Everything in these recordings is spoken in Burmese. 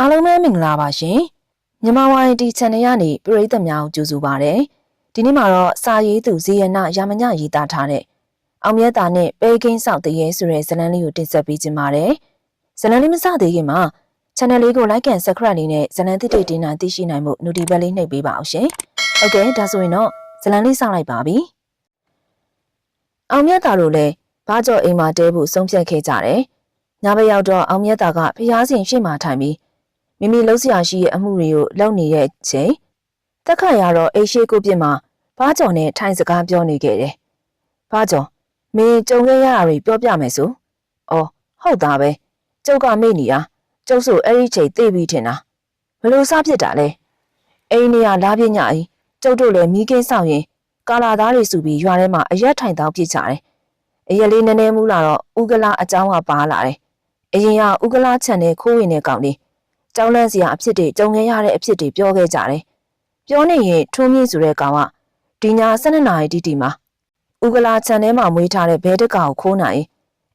အားလုံးပဲမင်္ဂလာပါရှင်မြန်မာဝိုင်းဒီ channel ကနေပရိသတ်များကိုကြိုဆိုပါရစေဒီနေ့မှာတော့စာရေးသူဇီယနာရာမညရေးသားထားတဲ့အောင်မြတ်တာနဲ့ပဲကင်းဆောက်တရေဆိုတဲ့ဇာတ်လမ်းလေးကိုတင်ဆက်ပေးခြင်းပါတယ်ဇာတ်လမ်းလေးမစသေးခင်မှာ channel လေးကို like and subscribe လေးနဲ့ဇာတ်လမ်းတစ်တိတင်တာသိရှိနိုင်မှု notification လေးနှိပ်ပေးပါအောင်ရှင်ဟုတ်ကဲ့ဒါဆိုရင်တော့ဇာတ်လမ်းလေးစလိုက်ပါပြီအောင်မြတ်တာတို့လည်းဘာကြောင့်အိမ်မှာတဲဖို့ဆုံးဖြတ်ခဲ့ကြတယ်ညဘက်ရောက်တော့အောင်မြတ်တာကဖျားစင်ရှေ့မှာထိုင်ပြီး မိမိလှုပ်ရှားရှိရဲ့အမှုတွေကိုလုပ်နေတဲ့ချိန်တက်ခါရတော့အိရှိကိုပြစ်မှာဘာကြောင့်နဲ့ထိုင်စကားပြောနေခဲ့တယ်။ဘာကြောင့်မင်းကြုံခဲ့ရတာတွေပြောပြမယ်ဆို။အော်ဟုတ်သားပဲ။ကျုပ်ကမေ့နေရ။ကျုပ်ဆိုအဲ့ဒီချိန်သိပြီးထင်တာ။ဘလို့စားဖြစ်တာလဲ။အိမ်နေရလာပြညကြီးကျုပ်တို့လည်းမိကင်းဆောင်ရင်ကာလာသားတွေစုပြီးရွာထဲမှာအရက်ထိုင်တောင်းပြစ်ကြတယ်။အရက်လေးနည်းနည်းမူလာတော့ဥကလာအကြောင်းကပါလာတယ်။အရင်ကဥကလာခြံနဲ့ခိုးဝင်တဲ့ကောင်လေး ကြောင်းလန့်စရာအဖြစ်တွေကြုံခဲ့ရတဲ့အဖြစ်တွေပြောခဲ့ကြတယ်။ပြောနေရင်ထုံးမြင့်ဆိုတဲ့ကောင်ကဒီညာ12နာရီတိတိမှာဥကလာခြံထဲမှာမွေးထားတဲ့ဘဲတကောင်ကိုခိုးနိုင်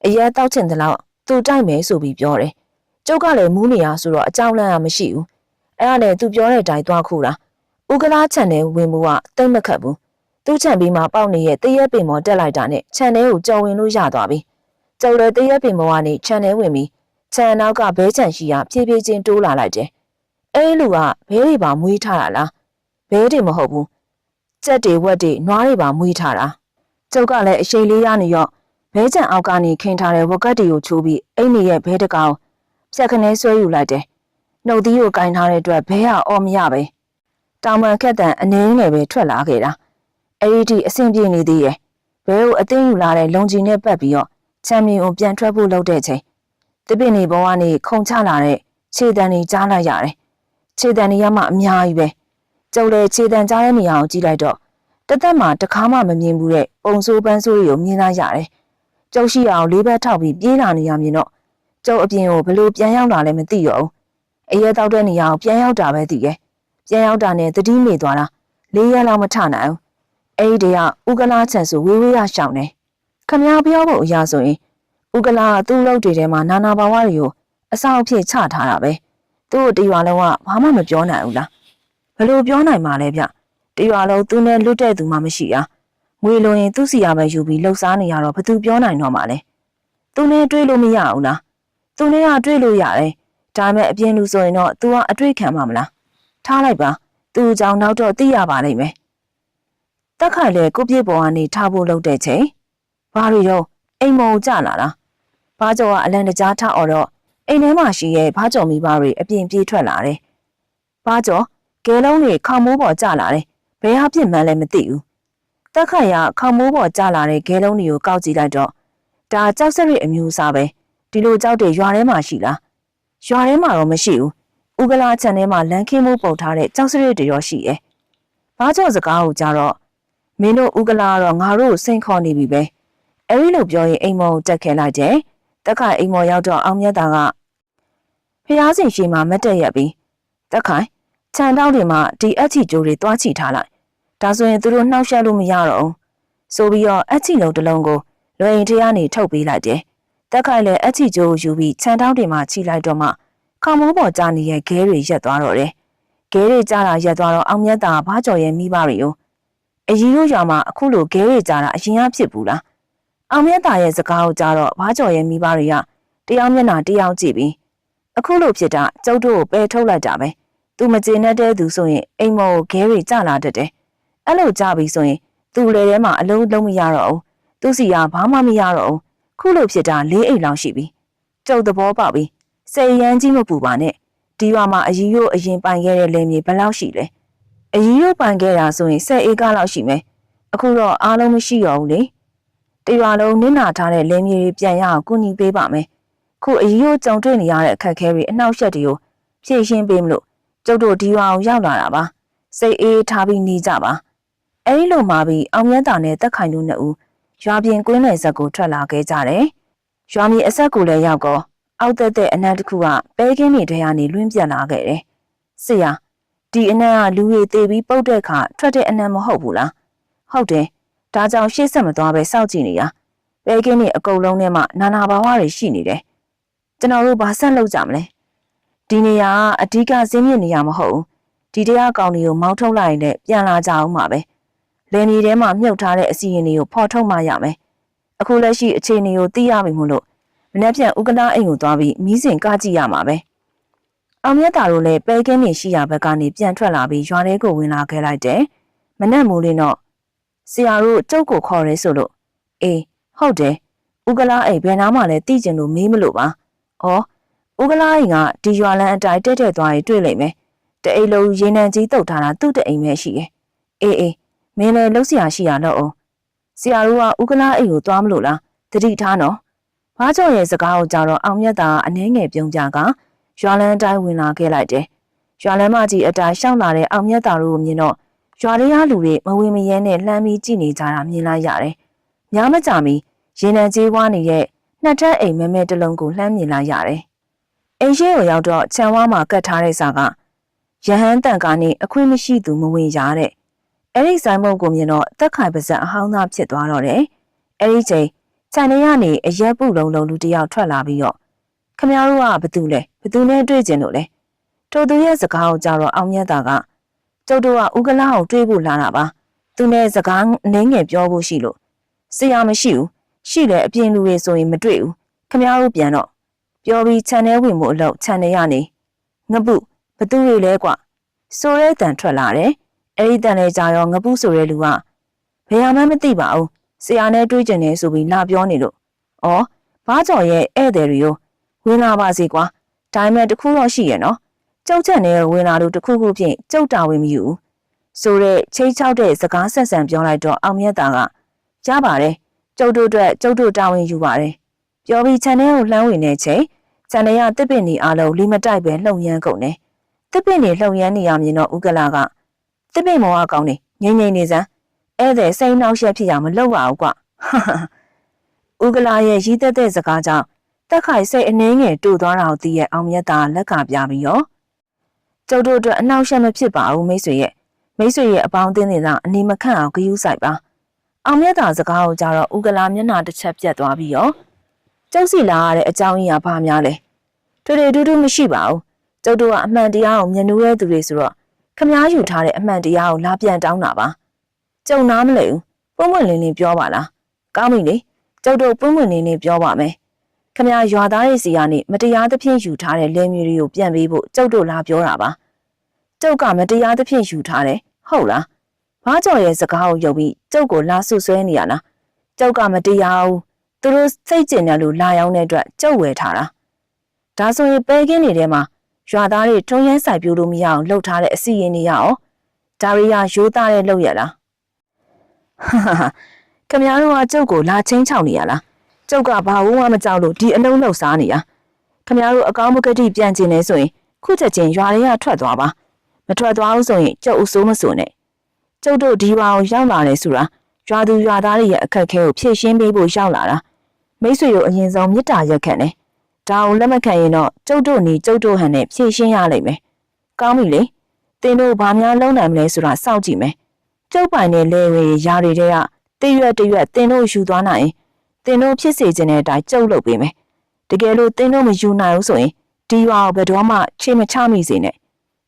အရက်တောက်ချင်တဲ့လောက်သူတိုက်မယ်ဆိုပြီးပြောတယ်။ကျုပ်ကလည်းမူးနေရဆိုတော့အကြောင်းလန့်ရမရှိဘူး။အဲ့ဒါနဲ့သူပြောတဲ့အတိုင်းသွားခိုးတာ။ဥကလာခြံထဲဝင်မှုကတိတ်မခတ်ဘူး။သူ့ခြံပြီးမှပေါက်နေရဲ့တရက်ပင်ပေါ်တက်လိုက်တာနဲ့ခြံထဲကိုကြော်ဝင်လို့ရသွားပြီ။ကျော်လည်းတရက်ပင်ပေါ်ကနေခြံထဲဝင်ပြီး ခြံနောက်ကဘဲခြံရှိရာဖြည်းဖြည်းချင်းတိုးလာလိုက်တယ်။အဲလူကဘဲတွေပါမွေးထားတာလား။ဘဲတွေမဟုတ်ဘူး။ကြက်တွေဝက်တွေနွားတွေပါမွေးထားတာ။ကျုပ်ကလည်းအရှိန်လေးရနေရော့ဘဲခြံအောက်ကနေခင်းထားတဲ့ဝက်ကတ်တွေကိုချိုးပြီးအိမ်နေရဲ့ဘဲတကောင်ဖြက်ခနဲဆွဲယူလိုက်တယ်။နှုတ်သီးကိုကင်ထားတဲ့အတွက်ဘဲကအော်မရပဲ။တောင်ပန်ခက်တန်အနှင်းငယ်ပဲထွက်လာခဲ့တာ။အဲဒီထိအဆင်ပြေနေသေးရဲ့။ဘဲကိုအသိယူလာတဲ့လုံကြီးနဲ့ပတ်ပြီးတော့ချမ်းမြေကိုပြန်ထွက်ဖို့လုပ်တဲ့ချိန် တပည့်နေဘဝနေခုံချလာတဲ့ခြေတံတွေကြားလိုက်ရတယ်။ခြေတံတွေကမှအများကြီးပဲ။ကျုပ်လည်းခြေတံကြားတဲ့နေရာကိုကြည့်လိုက်တော့တသက်မှတခါမှမမြင်ဘူးတဲ့ပုံစိုးပန်းစိုးတွေကိုမြင်လိုက်ရတယ်။ကျုပ်ရှိအောင်လေးဘက်ထောက်ပြီးပြေးလာနေရမြင်တော့ကျုပ်အပြင်ကိုဘလို့ပြန်ရောက်လာလဲမသိရောဘူး။အရဲတောက်တဲ့နေရာကိုပြန်ရောက်တာပဲသိရဲ့။ပြန်ရောက်တာနဲ့တတိမေသွားတာလေးရက်လောက်မထနိုင်ဘူး။အဲ့ဒီတည်းကဥကလာချန်ဆိုဝေးဝေးရရှောင်းတယ်။ခမည်းပြောဖို့အရာဆိုရင် ဥကလာကသူ့လုပ်တွေထဲမှာနာနာဘာဝတွေကိုအဆောင်အဖြစ်ချထားတာပဲသူ့ကိုတရွာလုံးကဘာမှမပြောနိုင်ဘူးလားဘလို့ပြောနိုင်မှာလဲဗျတရွာလုံးသူနဲ့လွတ်တဲ့သူမှမရှိအားငွေလိုရင်သူ့စီရပဲယူပြီးလှုပ်ရှားနေရတော့ဘသူပြောနိုင်တော့မှာလဲသူနဲ့တွေ့လို့မရဘူးလားသူနဲ့ကတွေ့လို့ရတယ်ဒါပေမဲ့အပြင်လူဆိုရင်တော့ तू ကအတွေ့ခံမှာမလားထားလိုက်ပါသူ့ကြောင့်နောက်တော့သိရပါလိမ့်မယ်တက်ခိုင်လေကိုပြစ်ပေါ်ကနေထားဖို့လုပ်တဲ့ချိန်ဘာတွေတော့အိမ်မောကြလာလား ဘာကျော်ကအလန်တကြားထအော်တော့အိမ်ထဲမှာရှိရဲ့ဘာကျော်မိဘတွေအပြင်ပြေးထွက်လာတယ်။ဘာကျော်ကဲလုံးတွေခေါမိုးပေါ်ကျလာတယ်။ဘယ်ဟာပြစ်မှန်းလဲမသိဘူး။တက်ခတ်ရခေါမိုးပေါ်ကျလာတဲ့ကဲလုံးတွေကိုကောက်ကြည့်လိုက်တော့ဒါကြောက်စရိတ်အမျိုးအစားပဲဒီလိုကြောက်တွေရွာထဲမှာရှိလား။ရွာထဲမှာတော့မရှိဘူး။ဥကလာချန်ထဲမှာလန်ခင်းမိုးပုတ်ထားတဲ့ကြောက်စရိတ်တွေရောရှိရဲ့။ဘာကျော်စကားကိုကြတော့မင်းတို့ဥကလာကတော့ငါတို့စိန်ခေါ်နေပြီပဲ။အဲဒီလိုပြောရင်အိမ်မောကိုတက်ခဲလိုက်တယ်။ တက်ခိုင်အိမ်မော်ရောက်တော့အောင်မြတ်တာကဖျားစင်ရှိမှမတ်တက်ရက်ပြီးတက်ခိုင်ခြံတောင်းတွေမှာဒီအချီကျိုးတွေတွားချီထားလိုက်ဒါဆိုရင်သူတို့နှောက်ယှက်လို့မရတော့ဘူးဆိုပြီးတော့အချီလုံးတစ်လုံးကိုလွယ်ရင်တရားနေထုတ်ပေးလိုက်တယ်တက်ခိုင်လည်းအချီကျိုးကိုယူပြီးခြံတောင်းတွေမှာချီလိုက်တော့မှခေါမိုးပေါ်ကြာနေတဲ့ခဲတွေရက်သွားတော့တယ်ခဲတွေကြာတာရက်သွားတော့အောင်မြတ်တာဘာကြော်ရဲ့မိဘတွေကိုအရင်တို့ရွာမှာအခုလိုခဲတွေကြာတာအရင်ကဖြစ်ဘူးလား အောင်မြတ်တာရဲ့စကားကိုကြားတော့ဘာကျော်ရဲ့မိဘတွေကတရားမျက်နှာတရားကြည့်ပြီးအခုလိုဖြစ်တာကျုပ်တို့ကိုပယ်ထုတ်လိုက်တာပဲသူမကျေနပ်တဲ့သူဆိုရင်အိမ်မော်ကိုခဲတွေကြလာတတ်တယ်အဲ့လိုကြပြီဆိုရင်သူ့လေထဲမှာအလုံးလုံးမရတော့ဘူးသူစီကဘာမှမရတော့ဘူးခုလိုဖြစ်တာလေးအိမ်လောက်ရှိပြီကျုပ်သဘောပေါက်ပြီစေရန်ကြီးမပူပါနဲ့ဒီရွာမှာအရင်ရိုးအရင်ပိုင်ခဲ့တဲ့လယ်မြေဘယ်လောက်ရှိလဲအရင်ရိုးပိုင်ခဲ့တာဆိုရင်10ဧကလောက်ရှိမယ်အခုတော့အားလုံးမရှိတော့ဘူးလေ တရွာလုံးနစ်နာထားတဲ့လင်းမြေတွေပြန်ရအောင်ကူညီပေးပါမယ်။ခုအကြီးကိုကြုံတွေ့နေရတဲ့အခက်အခဲတွေအနှောက်အယှက်တွေကိုဖြည့်ရှင်းပေးမလို့ကျုပ်တို့ဒီရွာကိုရောက်လာတာပါ။စိတ်အေးထားပြီးနေကြပါ။အဲဒီလိုမှပြီးအောင်မြတ်တာနဲ့တက်ခိုင်တို့နှစ်ဦးရွာပြင်ကွင်းနယ်ဇက်ကိုထွက်လာခဲ့ကြတယ်။ရွာမြေအဆက်ကိုလည်းရောက်တော့အောက်သက်တဲ့အနံ့တစ်ခုကပဲကင်းတွေထဲကနေလွင့်ပြတ်လာခဲ့တယ်။ဆရာဒီအနံ့ကလူတွေတေပြီးပုတ်တဲ့အခါထွက်တဲ့အနံ့မဟုတ်ဘူးလား။ဟုတ်တယ်။ ဒါကြောင့်ရှေ့ဆက်မသွားပဲစောင့်ကြည့်နေတာပဲကင်းနေအကုန်လုံးထဲမှာနာနာဘာဝတွေရှိနေတယ်ကျွန်တော်တို့ဘာဆက်လုပ်ကြမလဲဒီနေရာကအဓိကဇင်းမြင့်နေရမဟုတ်ဘူးဒီတရားကောင်တွေကိုမောင်းထုတ်လိုက်ရင်လည်းပြန်လာကြအောင်ပါပဲလယ်မြေထဲမှာမြုပ်ထားတဲ့အစီရင်တွေကိုဖော်ထုတ်မှရမယ်အခုလက်ရှိအခြေအနေကိုသိရပြီမို့လို့မနေ့ပြန်ဥက္ကဋအိမ်ကိုသွားပြီးမီးစင်ကကြည့်ရမှာပဲအောင်မြတ်တာတို့လည်းပဲကင်းနေရှိရာဘက်ကနေပြန်ထွက်လာပြီးရွာထဲကိုဝင်လာခဲ့လိုက်တယ်မနဲ့မိုးလေးတော့ ဆရာတို့ကျုပ်ကိုခေါ်ရဲဆိုလို့အေးဟုတ်တယ်ဥက္ကဋအိမ်ဘယ်နားမှလည်းသိကျင်လို့မေးမလို့ပါဩဥက္ကလာအိမ်ကဒီရွာလန်းအတိုင်းတက်တက်သွားရင်တွေ့လိမ့်မယ်။တအိမ်လုံးရေနံကြီးတုတ်ထားတာသူ့တအိမ်ပဲရှိတယ်။အေးအေးမင်းလည်းလှုပ်ရှားရှိရတော့အောင်။ဆရာတို့ကဥက္ကလာအိမ်ကိုသွားမလို့လား။တတိထားနော်။ဘာကြောင့်ရဲ့စကားကိုကြတော့အောင်မြတ်တာအနှဲငယ်ပြုံးကြကရွာလန်းအတိုင်းဝင်လာခဲ့လိုက်တယ်။ရွာလန်းမကြီးအတိုင်းရှောင်းလာတဲ့အောင်မြတ်တာတို့ကိုမြင်တော့ ရွာလေးရလူတွေမဝင်မရဲနဲ့လှမ်းပြီးကြည့်နေကြတာမြင်လိုက်ရတယ်။များမကြမီရေနံကြီးဝါနေတဲ့နှစ်ထပ်အိမ်မဲမဲတစ်လုံးကိုလှမ်းမြင်လိုက်ရတယ်။အိမ်ရှိကိုရောက်တော့ခြံဝါမှာကတ်ထားတဲ့စာကရဟန်းတန်ကားနဲ့အခွင့်မရှိသူမဝင်ရတဲ့။အဲ့ဒီဆိုင်မုတ်ကိုမြင်တော့တက်ခိုင်ပါဇက်အဟောင်းသားဖြစ်သွားတော့တယ်။အဲ့ဒီချိန်ခြံထဲကနေအရက်ပုလုံးလုံးလူတယောက်ထွက်လာပြီးတော့ခမရတို့ကဘသူလဲဘသူနဲ့တွေ့ကျင်လို့လဲ။ထိုသူရဲ့စကားကိုကြတော့အောင်မြတ်တာက ကျုပ်တို့ကဥကလာကိုတွေးဖို့လာတာပါ။သူနဲ့စကားအနှင်းငယ်ပြောဖို့ရှိလို့ဆရာမရှိဘူး။ရှိတယ်အပြင်လူတွေဆိုရင်မတွေ့ဘူးခမ ्या တို့ပြန်တော့ပြောပြီးခြံထဲဝင်မှုအလောက်ခြံထဲရနေငပုဘသူတွေလဲကွဆိုရဲတန်ထွက်လာတယ်အဲ့ဒီတန်လေးကြာရောငပုဆိုရဲလူကဘယ်မှမသိပါဘူးဆရာနဲ့တွေ့ကြတယ်ဆိုပြီးလာပြောနေလို့ဩဘာကြော်ရဲ့ဧည့်သည်တွေကိုဝင်လာပါစေကွာဒါပေမဲ့တခုတော့ရှိရဲ့နော် ကြောက်ချက်နဲ့ဝင်လာလို့တခုခုဖြင့်ကြောက်တာဝင်မယူဆိုတဲ့ချိတ်ချောက်တဲ့စကားဆက်ဆံပြောလိုက်တော့အောင်မြတ်တာကရပါတယ်ကျုပ်တို့အတွက်ကျုပ်တို့တာဝန်ယူပါတယ်။ပြောပြီးခြံထဲကိုလှမ်းဝင်တဲ့ချိန်ခြံထဲကတစ်ပင်နေအားလုံးလီမတိုက်ပဲလှုံရမ်းကုန်တယ်။တစ်ပင်နေလှုံရမ်းနေရမြင်တော့ဥက္ကလာကတစ်ပင်မောကကောင်းနေငိမ့်ငိမ့်နေစမ်းဧည့်သည်စိတ်နှောက်ယှက်ဖြစ်ရမလုပ်ပါဘူးကွ။ဥက္ကလာရဲ့ရီးသက်တဲ့စကားကြောင့်တက်ခိုင်စိတ်အနှင်းငယ်တူသွားတာကိုသိရဲ့အောင်မြတ်တာလက်ကပြပြီးရော ကျုပ်တို့အတွက်အနှောက်ယှက်မဖြစ်ပါဘူးမိတ်ဆွေရဲ့မိတ်ဆွေရဲ့အပေါင်းအသင်းတွေကအနီမခန့်အောင်ဂယုစိုက်ပါ။အောင်မြတ်တာစကားကိုကြတော့ဥကလာမျက်နှာတစ်ချက်ပြတ်သွားပြီးရောကျုပ်စီလာရတဲ့အကြောင်းရင်းကဘာများလဲထွေထွေတူးတူးမရှိပါဘူးကျုပ်တို့ကအမှန်တရားကိုမြင်နူးတဲ့သူတွေဆိုတော့ခမားယူထားတဲ့အမှန်တရားကိုလာပြန်တောင်းတာပါကျုံနားမလဲဘူးပွင့်ပွင့်လင်းလင်းပြောပါလားကောင်းပြီလေကျုပ်တို့ပွင့်ပွင့်လင်းလင်းပြောပါမယ် ခမရရွာသားတွေစီကနေမတရားသဖြင့်ယူထားတဲ့လယ်မြေတွေကိုပြန်ပေးဖို့ကျုပ်တို့လာပြောတာပါကျုပ်ကမတရားသဖြင့်ယူထားတယ်ဟုတ်လားဘာကြော်ရဲ့စကားကိုယုံပြီးကျုပ်ကိုလာဆွဆွဲနေရလားကျုပ်ကမတရားဘူးသူတို့စိတ်ကျင်တယ်လို့လာရောက်တဲ့အတွက်ကျုပ်ဝယ်ထားတာဒါဆိုရင်ပဲကင်းနေတဲ့မှာရွာသားတွေထုံရမ်းဆိုင်ပြိုးလို့မရအောင်လှုပ်ထားတဲ့အစီရင်တွေရအောင်ဒါရီယာရိုးသားတဲ့လှုပ်ရလားဟာဟာခင်ဗျားတို့ကကျုပ်ကိုလာချင်းချောက်နေရလား ကျုပ်ကဘာဝမှမကြောက်လို့ဒီအလုံးလှုပ်စားနေရခင်ဗျားတို့အကောင်းမကတိပြန်ကျင်နေဆိုရင်ခုချက်ချင်းရွာတွေကထွက်သွားပါမထွက်သွားဘူးဆိုရင်ကျုပ်အစိုးမစိုးနဲ့ကျုပ်တို့ဒီဘာကိုရောက်လာတယ်ဆိုတာရွာသူရွာသားတွေရဲ့အခက်အခဲကိုဖြေရှင်းပေးဖို့ရောက်လာတာမိတ်ဆွေတို့အရင်ဆုံးမေတ္တာရက်ခံတယ်ဒါကိုလက်မခံရင်တော့ကျုပ်တို့နေကျုပ်တို့ဟန်နဲ့ဖြေရှင်းရလိမ့်မယ်ကောင်းပြီလေသင်တို့ဘာများလုံးနိုင်မလဲဆိုတာစောင့်ကြည့်မယ်ကျုပ်ပိုင်တဲ့လဲဝေရာတွေတဲ့ကတရွက်တရွက်သင်တို့ယူသွားနိုင်ရင် သင်တို့ဖြစ်စေခြင်းတဲ့အတိုင်းကျုပ်လုပ်ပေးမယ်တကယ်လို့သင်တို့မယူနိုင်ဘူးဆိုရင်ဒီရွာကိုဘယ်တော့မှချေမချမိစေနဲ့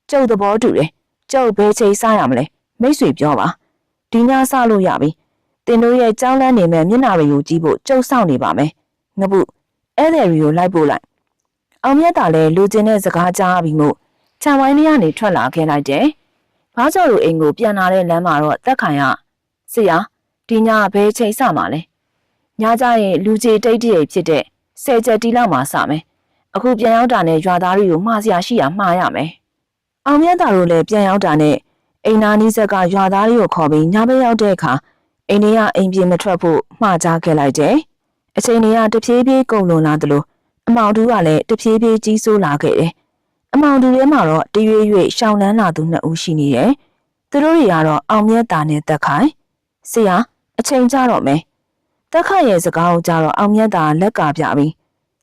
ကျုပ်သဘောတူတယ်ကျုပ်ဘယ်ချိန်စားရမလဲမိတ်ဆွေပြောပါဒီညဆလို့ရပြီတင်တို့ရဲ့ကြောင်းလန်းနေမဲ့မျက်နှာတွေကိုကြည့်ဖို့ကြုံဆောင်နေပါမယ်ငပုဧည့်သည်တွေကိုလိုက်ပို့လိုက်အောင်မြတ်တာလည်းလူချင်းတဲ့စကားကြားပြီးမို့ခြံဝိုင်းထဲကနေထွက်လာခဲ့လိုက်တယ်ဘာကြောင့်လို့အိမ်ကိုပြန်လာတဲ့လမ်းမှာတော့တက်ခိုင်ကဆရာဒီညဘယ်ချိန်စမှာလဲ ညကြရင်လူကြီးတိတ်တရိပ်ဖြစ်တဲ့ဆယ်ချက်တီလောက်မှစမယ်အခုပြန်ရောက်တာနဲ့ရွာသားတွေကိုမှားစရာရှိရမှားရမယ်အောင်မြတ်တာတို့လည်းပြန်ရောက်တာနဲ့အိမ်နာနီးဆက်ကရွာသားတွေကိုခေါ်ပြီးညဘက်ရောက်တဲ့အခါအိမ်တွေကအိမ်ပြေမထွက်ဖို့မှာကြားခဲ့လိုက်တယ်။အချိန်တွေကတဖြည်းဖြည်းကုန်လွန်လာသလိုအမောင်တူကလည်းတဖြည်းဖြည်းကြီးစိုးလာခဲ့တယ်။အမောင်တူထဲမှာတော့တရွေ့ရွေ့ရှောင်းလန်းလာသူနှစ်ဦးရှိနေတယ်။သူတို့တွေကတော့အောင်မြတ်တာနဲ့တက်ခိုင်ဆရာအချိန်ကြတော့မယ်။ တက်ခိုင်ရဲ့စကားကိုကြတော့အောင်မြတ်တာလက်ကပြပြီး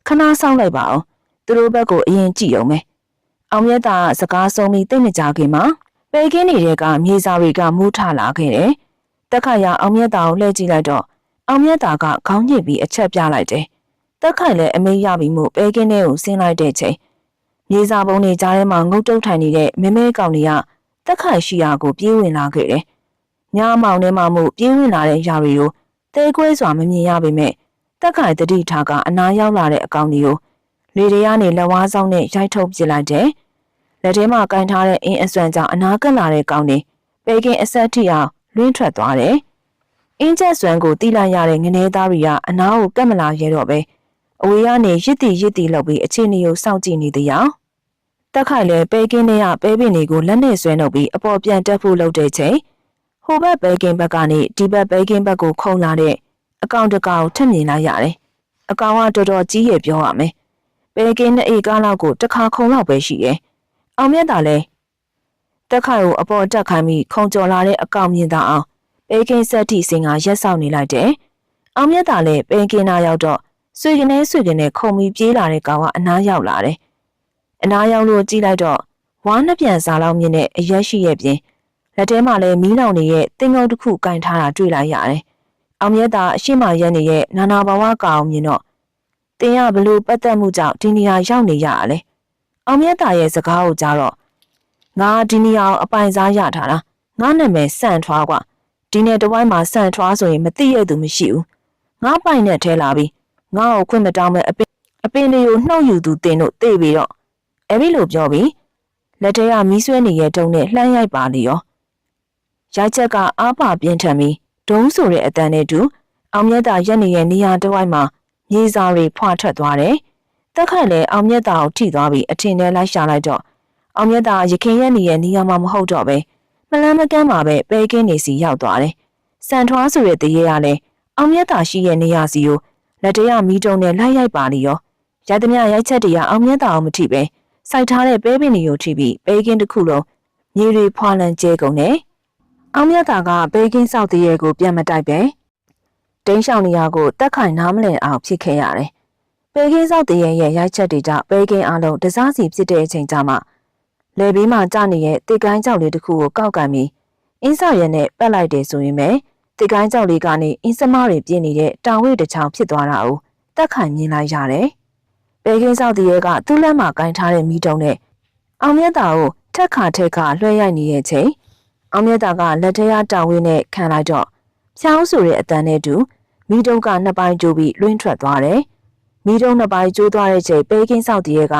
ခဏဆောင်လိုက်ပါအောင်။သူတို့ဘက်ကိုအရင်ကြည့်အောင်မယ်။အောင်မြတ်တာစကားဆုံးပြီးတိတ်မကြခင်မှာပေကင်းနေတဲ့ကမြေစာတွေကမူးထလာခဲ့တယ်။တက်ခါရအောင်မြတ်တာကိုလှည့်ကြည့်လိုက်တော့အောင်မြတ်တာကခေါင်းညစ်ပြီးအချက်ပြလိုက်တယ်။တက်ခိုင်လည်းအမေးရပြီးမို့ပေကင်းထဲကိုဆင်းလိုက်တဲ့ချိန်မြေစာပုံတွေကြားထဲမှာငုတ်တုတ်ထိုင်နေတဲ့မဲမဲကောင်တွေကတက်ခိုင်ရှိရာကိုပြေးဝင်လာခဲ့တယ်။ညမောင်ထဲမှာမှုပြေးဝင်လာတဲ့ຢာတွေကို တဲခွဲစွာမမြင်ရပေမဲ့တက်ခိုင်တတိထားကအနာရောက်လာတဲ့အကောင်တွေကိုလေတွေကနေလက်ဝါးဆောင်နဲ့ရိုက်ထုတ်ပစ်လိုက်တယ်။လက်ထဲမှာကင်ထားတဲ့အင်းအစွမ်းကြောင့်အနာကပ်လာတဲ့ကောင်တွေပေကင်အဆက်ထိအောင်လွင့်ထွက်သွားတယ်။အင်းချက်စွမ်းကိုတီးလိုက်ရတဲ့ငနေသားတွေကအနာကိုကပ်မလာရဲတော့ပဲအဝေးကနေရစ်တီရစ်တီလောက်ပြီးအခြေအနေကိုစောင့်ကြည့်နေသေးရောတက်ခိုင်လည်းပဲကင်းနဲ့ရပဲပင်တွေကိုလက်နဲ့ဆွဲနှုတ်ပြီးအပေါ်ပြန်တက်ဖို့လုပ်တဲ့ချိန် ဟိုဘက်ပဲကင်းဘက်ကနေဒီဘက်ပဲကင်းဘက်ကိုခုံလာတဲ့အကောင်တကောင်ထက်မြင်လိုက်ရတယ်။အကောင်ကတော်တော်ကြီးရပြောရမယ်။ပဲကင်းနဲ့အေကားလောက်ကိုတစ်ခါခုံလောက်ပဲရှိရဲ့။အောင်မြတ်တာလည်းတက်ခိုင်ကိုအပေါ်တက်ခိုင်းပြီးခုံကျော်လာတဲ့အကောင်မြင်တာအောင်ပဲကင်းဆက်ထိစင်ကရက်ဆောက်နေလိုက်တယ်။အောင်မြတ်တာလည်းပဲကင်းနာရောက်တော့ဆွေကနေဆွေကနေခုံပြီးပြေးလာတဲ့ကောင်ကအနားရောက်လာတယ်။အနားရောက်လို့ကြည့်လိုက်တော့ဝါးနှစ်ပြန်စားလောက်မြင့်တဲ့အရက်ရှိရဲ့ပြင် လက်ထဲမှာလည်းမီးလောင်နေတဲ့တင်ငုံတစ်ခုကင်ထားတာတွေ့လိုက်ရတယ်။အောင်မြတ်တာအရှိမရက်နေရဲ့နာနာဘဝကောင်မြင်တော့တင်ရဘလို့ပတ်သက်မှုကြောင့်ဒီနေရာရောက်နေရတာလေ။အောင်မြတ်တာရဲ့စကားကိုကြားတော့ငါဒီနေရာကိုအပိုင်စားရထားတာငါနာမည်စန့်ထွားกว่าဒီနေ့တဝိုင်းမှာစန့်ထွားဆိုရင်မသိရသူမရှိဘူး။ငါပိုင်နဲ့ထဲလာပြီးငါ့ကိုခွင့်မတောင်းမဲ့အပင်အပင်တွေကိုနှုတ်ယူသူတင်တို့သိပြီးတော့အဲ့ဒီလိုပြောပြီးလက်ထဲကမီးဆွဲနေတဲ့တုံးနဲ့လှမ်းရိုက်ပါလေရော ရိုက်ချက်ကအားပါပြင်းထန်ပြီးဒုံးဆိုတဲ့အတန်နဲ့တူအောင်မြတ်တာရက်နေရဲ့နေရာတစ်ဝိုက်မှာမြေစာတွေဖွာထွက်သွားတယ်တက်ခတ်လည်းအောင်မြတ်တာကိုထိသွားပြီးအထင်နဲ့လိုက်ရှာလိုက်တော့အောင်မြတ်တာရခင်ရက်နေရဲ့နေရာမှာမဟုတ်တော့ပဲမလန်းမကန်းမှာပဲပဲကင်းနေစီရောက်သွားတယ်စံထွားဆိုတဲ့တရေကလည်းအောင်မြတ်တာရှိရဲ့နေရာစီကိုလက်တရမီးတုံနဲ့လိုက်ရိုက်ပါလိရောရသမျှရိုက်ချက်တွေကအောင်မြတ်တာအောင်မထိပဲစိုက်ထားတဲ့ပဲပင်တွေကိုထိပြီးပဲကင်းတစ်ခုလုံးမြေတွေဖွာလန်ကျဲကုန်တယ် အောင်မြတ်တာကပဲကင်းဆောက်တရေကိုပြန်မတိုက်ပဲတိန်းရှောင်နေရကိုတက်ခိုင်နားမလည်အောင်ဖြစ်ခဲ့ရတယ်ပဲကင်းဆောက်တရေရဲ့ရိုက်ချက်တွေကြောင့်ပဲကင်းအလုံးတစားစီဖြစ်တဲ့အချိန်ကြမှာလေဘေးမှာကျနေတဲ့တေကိုင်းကြောက်လေးတစ်ခုကိုကောက်ကန်ပြီးအင်းဆောက်ရဲနဲ့ပက်လိုက်တယ်ဆိုရင်ပဲတေကိုင်းကြောက်လေးကနေအင်းစမတွေပြင်းနေတဲ့တာဝိတချောင်ဖြစ်သွားတာကိုတက်ခိုင်မြင်လိုက်ရတယ်။ပေကင်းဆောက်တည်းကသူ့လက်မှာကင်ထားတဲ့မိတုံနဲ့အောင်မြတ်တာကိုထက်ခါထက်ကလွှဲရိုက်နေတဲ့ချိန် အောင်မြတ်တာကလက်ထဲကတာဝိနဲ့ခံလိုက်တော့ဖြောင်းဆိုတဲ့အတန်နဲ့တူမိတုံကနှစ်ပိုင်းကျိုးပြီးလွင့်ထွက်သွားတယ်။မိတုံနှစ်ပိုင်းကျိုးသွားတဲ့ချိန်ပေကင်းဆောက်တည်းက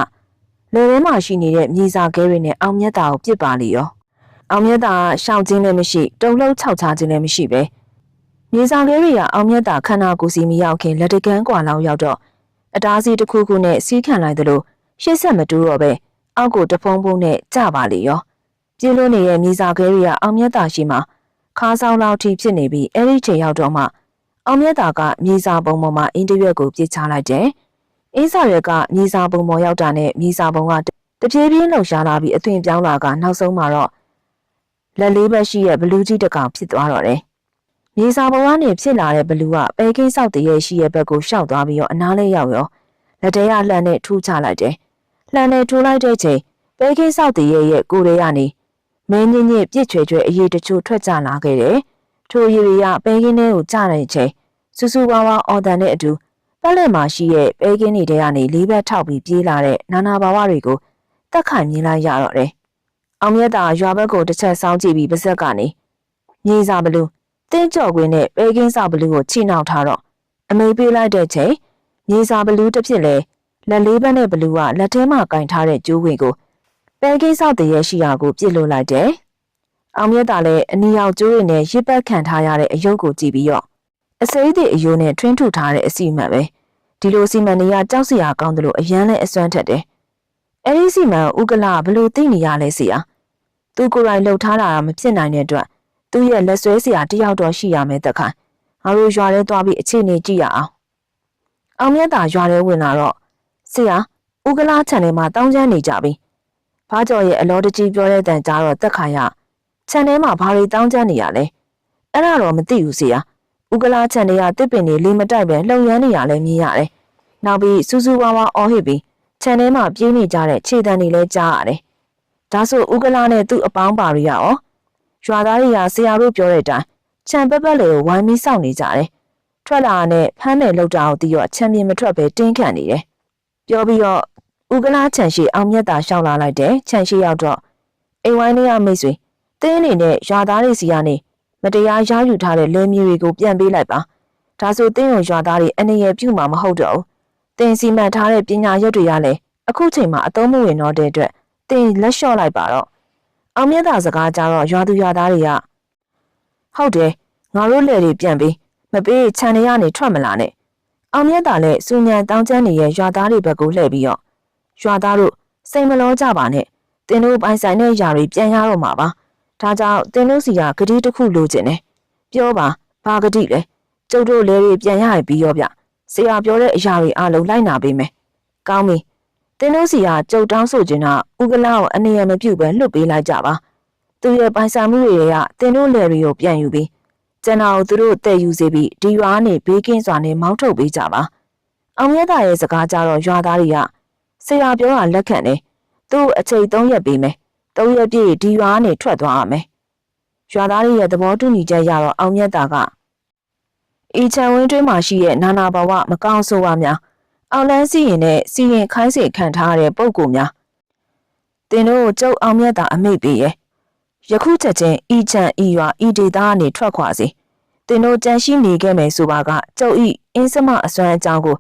လေထဲမှာရှိနေတဲ့မြေစာခဲတွေနဲ့အောင်မြတ်တာကိုပြစ်ပါလိရော။အောင်မြတ်တာရှောင်ခြင်းလည်းမရှိတုံလုံးခြောက်ချခြင်းလည်းမရှိပဲမြေစာလေးတွေကအောင်မြတ်တာခန္ဓာကိုယ်စီမရောက်ခင်လက်တကန်းကွာလောက်ရောက်တော့အတားစီတစ်ခုခုနဲ့စီးခံလိုက်သလိုရှေ့ဆက်မတူတော့ပဲအောက်ကိုတဖုံဖုံနဲ့ကြပါလေရော ပြေးလို့နေတဲ့မြေစာခဲတွေကအောင်မြတ်တာရှိမှခါဆောင်လောက်ထိဖြစ်နေပြီးအဲ့ဒီချိန်ရောက်တော့မှအောင်မြတ်တာကမြေစာပုံပေါ်မှာအင်တရွက်ကိုပြစ်ချလိုက်တယ်အင်းစာရွက်ကမြေစာပုံပေါ်ရောက်တာနဲ့မြေစာပုံကတပြေးပြေးလှုပ်ရှားလာပြီးအသွင်ပြောင်းလာကနောက်ဆုံးမှာတော့လက်လေးဘက်ရှိရဲ့ဘလူးကြီးတစ်ကောင်ဖြစ်သွားတော့တယ်မြေစာပေါ်ကနေဖြစ်လာတဲ့ဘလူးကပဲကင်းဆောက်တရေရှိရဲ့ဘက်ကိုရှောက်သွားပြီးတော့အနားလေးရောက်ရောလက်ထဲကလှန်နဲ့ထူးချလိုက်တယ်။လှန်နဲ့ထိုးလိုက်တဲ့ချိန်ပဲကင်းဆောက်တရေရဲ့ကိုယ်တွေကနေ မင်းညင်းညစ်ပြစ်ချွေချွေအရေးတချို့ထွက်ကြလာခဲ့တယ်။ထိုအရေးတွေကပဲကင်းထဲကိုကျတဲ့ချိန်စူးစူးဝါးဝါအော်တန်တဲ့အတူပတ်လက်မှာရှိရဲ့ပဲကင်းတွေထဲကနေလေးဘက်ထောက်ပြီးပြေးလာတဲ့နာနာဘာဝတွေကိုတက်ခိုင်မြင်လိုက်ရတော့တယ်။အောင်မြတ်တာရွာဘက်ကိုတစ်ချက်စောင်းကြည့်ပြီးပါဇက်ကနေမြေစာဘလူးတင်းကြော်ကွင်းနဲ့ပဲကင်းစာဘလူးကိုချိနှောက်ထားတော့အမေပေးလိုက်တဲ့ချိန်မြေစာဘလူးတစ်ဖြစ်လဲလက်လေးဘက်နဲ့ဘလူးကလက်ထဲမှာကင်ထားတဲ့ကျိုးဝင်ကို ပဲကင်းဆောက်တရေရှိရာကိုပြစ်လို့လိုက်တယ်။အောင်မြတ်တာလည်းအနီရောက်ကျိုးတွေနဲ့ရစ်ပတ်ခံထားရတဲ့အယုတ်ကိုကြည့်ပြီးတော့အစိမ့်တဲ့အယိုးနဲ့ထွင်းထုထားတဲ့အစီမံပဲဒီလိုစီမံနေရကြောက်စရာကောင်းတယ်လို့အရန်လဲအစွမ်းထက်တယ်။အဲဒီစီမံဥကလာဘလို့သိနေရလဲစီယာ။သူကိုယ်တိုင်လှုပ်ထားတာမဖြစ်နိုင်တဲ့အတွက်သူ့ရဲ့လက်ဆွဲစရာတယောက်တော့ရှိရမယ်တခါငါတို့ရွာထဲသွားပြီးအခြေအနေကြည့်ရအောင်အောင်မြတ်တာရွာထဲဝင်လာတော့ဆရာဥကလာခြံထဲမှာတောင်းကျမ်းနေကြပြီ ဘာကြော်ရဲ့အလောတကြီးပြောတဲ့တန်ကြားတော့တက်ခါရခြံထဲမှာဘာတွေတောင်းကျမ်းနေရလဲအဲ့ဒါတော့မသိဘူးဆရာဥကလာခြံတွေကတစ်ပင်တွေလေးမတိုက်ပဲလှုံရမ်းနေရလဲမြင်ရတယ်နောက်ပြီးစူးစူးဝါးဝါအော်ဟစ်ပြီးခြံထဲမှာပြေးနေကြတဲ့ခြေတံတွေလည်းကြားရတယ်ဒါဆိုဥကလာနဲ့သူ့အပေါင်းပါတွေရအောင်ရွာသားတွေကဆရာတို့ပြောတဲ့အတိုင်းခြံပက်ပက်လေးကိုဝိုင်းပြီးစောင့်နေကြတယ်။ထွက်လာတဲ့ဖမ်းတယ်လောက်တာကိုတီးတော့ခြံမြင်မထွက်ပဲတင်းခန့်နေတယ်။ပြောပြီးတော့ ဥကလားခြံရှိအောင်မြတ်တာရှောက်လာလိုက်တယ်ခြံရှိရောက်တော့အိမ်ဝိုင်းလေးရမိတ်ဆွေတင်းအနေနဲ့ရွာသားတွေစီကနေမတရားရယူထားတဲ့လဲမြေတွေကိုပြန်ပေးလိုက်ပါဒါဆိုတင်းရုံရွာသားတွေအနေရပြုမှာမဟုတ်တော့ဘူးတင်းစီမံထားတဲ့ပညာရွတ်တွေကလည်းအခုချိန်မှာအသုံးမဝင်တော့တဲ့အတွက်တင်းလက်လျှော့လိုက်ပါတော့အောင်မြတ်တာစကားကြတော့ရွာသူရွာသားတွေကဟုတ်တယ်ငါတို့လက်တွေပြန်ပြီးမပေးခြံတွေကနေထွက်မလာနဲ့အောင်မြတ်တာလည်းစူညံတောင်းချမ်းနေရဲ့ရွာသားတွေဘက်ကိုလှည့်ပြီးတော့ ရွာသားတို့စိတ်မလောကြပါနဲ့တင်းတို့ပိုင်ဆိုင်တဲ့ຢာတွေပြန်ရတော့မှာပါဒါကြောင့်တင်းတို့စီကဂတိတစ်ခုလိုချင်တယ်ပြောပါဘာဂတိလဲကျုပ်တို့လဲတွေပြန်ရရင်ပြီးရောဗျဆရာပြောတဲ့အရာတွေအားလုံးလိုက်နာပေးမယ်ကောင်းပြီတင်းတို့စီကကြုတ်တောင်းဆိုခြင်းကဥကလာကိုအနေရမပြုတ်ပဲလွတ်ပေးလိုက်ကြပါသူရဲ့ပိုင်ဆိုင်မှုတွေကတင်းတို့လဲတွေကိုပြန်ယူပြီးကျန်တာကိုသူတို့တည်ယူစေပြီးဒီရွာကနေဘေးကင်းစွာနဲ့မောင်းထုတ်ပေးကြပါအောင်မြတ်တာရဲ့စကားကြတော့ရွာသားတွေက ဆရာပြောတာလက်ခံတယ်သူ့အချိန်၃ရက်ပေးမယ်၃ရက်ပြည့်ဒီရွာကနေထွက်သွားရမယ်ရွာသားတွေရဲ့သဘောတူညီချက်ရတော့အောင်မြတ်တာကဤချံဝင်းတွင်းမှာရှိတဲ့နာနာဘဝမကောင်းဆိုးပါများအောင်လန်းစီရင်နဲ့စီရင်ခိုင်းစေခံထားရတဲ့ပုံကိုများတင်တို့ကျုပ်အောင်မြတ်တာအမိတ်ပေးရဲ့ယခုချက်ချင်းဤချံဤရွာဤဒေသကနေထွက်ခွာစေတင်တို့ကြံရှိနေခဲ့မယ်ဆိုပါကကျုပ်ဤအင်းစမအစွမ်းအကြောင်းကို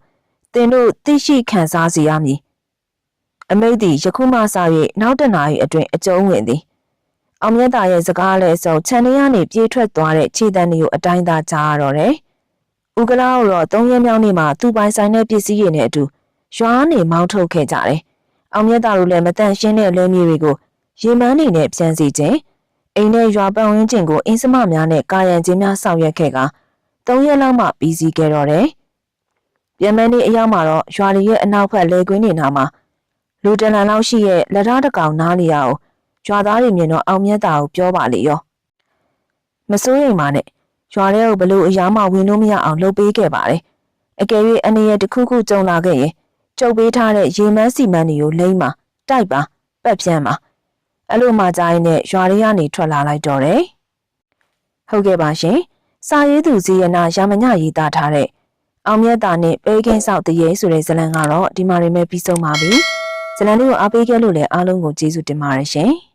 တင်တို့သိရှိခံစားစေရမည် အမိတ်သည်ယခုမှစ၍နောက်တနာရီအတွင်းအကျုံးဝင်သည်အောင်မြတ်တာရဲ့စကားလည်းဆုံးခြံထဲကနေပြေးထွက်သွားတဲ့ခြေတံတွေကိုအတိုင်းသာကြားရတော့တယ်ဥကလာကိုတော့သုံးရက်မြောက်နေ့မှာသူပိုင်ဆိုင်တဲ့ပစ္စည်းတွေနဲ့အတူရွာနေမောင်းထုတ်ခဲ့ကြတယ်။အောင်မြတ်တာတို့လည်းမတန်ရှင်းတဲ့လဲမြေတွေကိုရေမန်းနေနဲ့ပြန်စီခြင်းအိမ်နဲ့ရွာပတ်ဝန်းကျင်ကိုအင်းစမများနဲ့ကာယံခြင်းများဆောင်ရွက်ခဲ့ကသုံးရက်လောက်မှပြီးစီးခဲ့တော့တယ်။ပြန်မန်းနေအရောက်မှာတော့ရွာတွေရဲ့အနောက်ဘက်လဲကွင်းနေနာမှာ လူတန်လန်လောက်ရှိရဲ့လက်ထားတစ်ကောင်နားလျာကိုရွာသားတွေမြင်တော့အောင်မြတ်တာကိုပြောပါလေရော။မစိုးရိမ်ပါနဲ့ရွာထဲကိုဘလို့အရာမှဝင်လို့မရအောင်လုပ်ပေးခဲ့ပါတယ်။အကယ်၍အနေရတစ်ခုခုကြုံလာခဲ့ရင်ကျုပ်ပေးထားတဲ့ရေမန်းစီမန်းတွေကိုလိမ့်ပါတိုက်ပါပတ်ပြန်းပါအဲ့လိုမှကြိုင်းနဲ့ရွာတွေကနေထွက်လာလိုက်တော့တယ်။ဟုတ်ကဲ့ပါရှင်။စာရေးသူဇီယနာရမညရေးသားထားတဲ့အောင်မြတ်တာနဲ့ပဲကင်းဆောက်တရေဆိုတဲ့ဇာတ်လမ်းကတော့ဒီမှာနေမဲ့ပြီးဆုံးပါပြီ။ ဇာတ်လမ်းလေးကိုအားပေးခဲ့လို့လည်းအားလုံးကိုကျေးဇူးတင်ပါတယ်ရှင်။